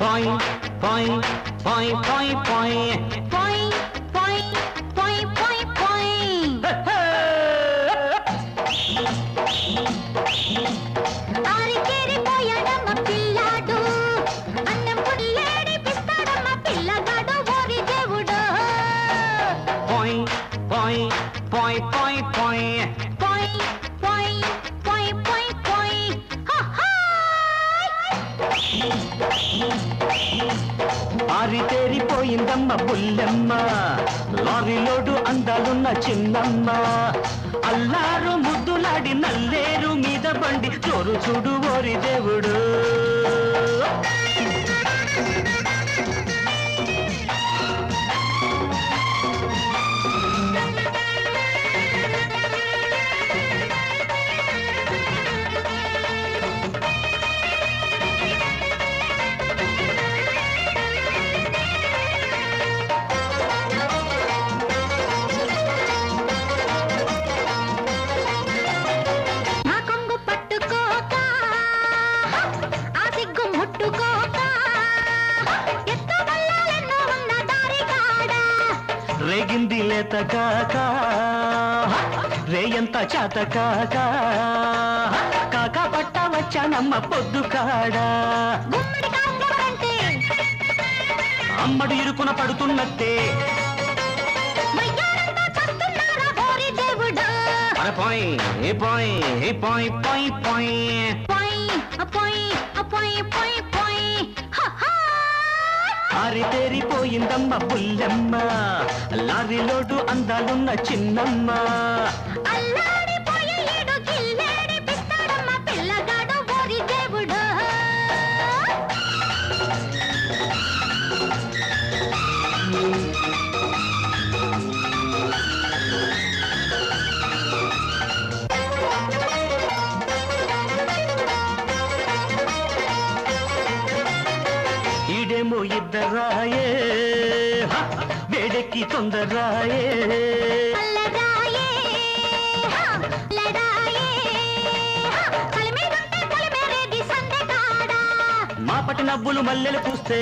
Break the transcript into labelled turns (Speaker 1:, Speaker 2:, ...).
Speaker 1: పాయ్ పాయ్ పాయ్ పాయ్
Speaker 2: పోయ్ పోయ్ పోయ్ పోయ్ పోయ్ ఆరికేరిపోయాడమ్మ పిల్లాడు అన్నం పుల్లేడిపిస్తాడమ్మ పిల్లగాడు ఓరి దేవుడు
Speaker 1: పాయ్ పాయ్ పాయ్ పాయ్ పాయ్
Speaker 2: పోయ్ పోయ్ పోయ్ పోయ్ ఆరి
Speaker 1: తేరిపోయిందమ్మ పుల్లెమ్మ లారీలోడు అందాలున్న చిన్నమ్మ. అల్లారు ముద్దులాడి నల్లేరు మీద బండి. చోరు చూడు ఓరి దేవుడు. రేగింది లేత కాక. రేయంత చాత కాక. కాక పట్ట వచ్చానమ్మ పొద్దు కాడా. అమ్మడు ఇరుకున పడుతున్నట్టే. పాయ్ పాయ్ పాయ్ పోయ్ పోయ్.
Speaker 2: పోయ్ పోయ్ పోయ్
Speaker 1: ఆరితేరిపోయిందమ్మ పుల్లెమ్మ. లారీలోడు అందాలున్న చిన్నమ్మ. ఇద్దరాయే! వేడెక్కి తొందరాయే మాపటి నవ్వులు మల్లెలు పూస్తే